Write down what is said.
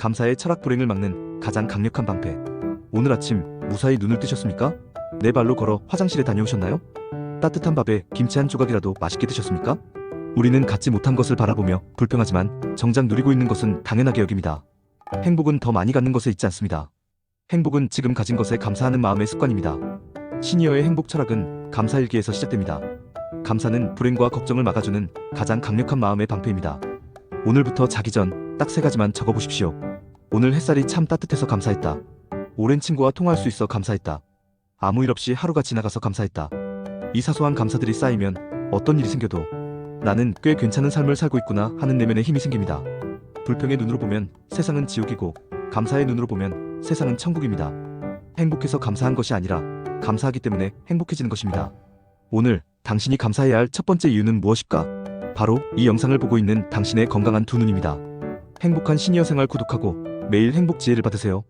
감사의 철학 불행을 막는 가장 강력한 방패. 오늘 아침 무사히 눈을 뜨셨습니까? 네 발로 걸어 화장실에 다녀오셨나요? 따뜻한 밥에 김치 한 조각이라도 맛있게 드셨습니까? 우리는 갖지 못한 것을 바라보며 불평하지만 정작 누리고 있는 것은 당연하게 여깁니다. 행복은 더 많이 갖는 것에 있지 않습니다. 행복은 지금 가진 것에 감사하는 마음의 습관입니다. 시니어의 행복 철학은 감사일기에서 시작됩니다. 감사는 불행과 걱정을 막아주는 가장 강력한 마음의 방패입니다. 오늘부터 자기 전 딱 세 가지만 적어보십시오. 오늘 햇살이 참 따뜻해서 감사했다. 오랜 친구와 통화할 수 있어 감사했다. 아무 일 없이 하루가 지나가서 감사했다. 이 사소한 감사들이 쌓이면 어떤 일이 생겨도 나는 꽤 괜찮은 삶을 살고 있구나 하는 내면의 힘이 생깁니다. 불평의 눈으로 보면 세상은 지옥이고 감사의 눈으로 보면 세상은 천국입니다. 행복해서 감사한 것이 아니라 감사하기 때문에 행복해지는 것입니다. 오늘 당신이 감사해야 할 첫 번째 이유는 무엇일까? 바로 이 영상을 보고 있는 당신의 건강한 두 눈입니다. 행복한 시니어 생활 구독하고 매일 행복 지혜를 받으세요.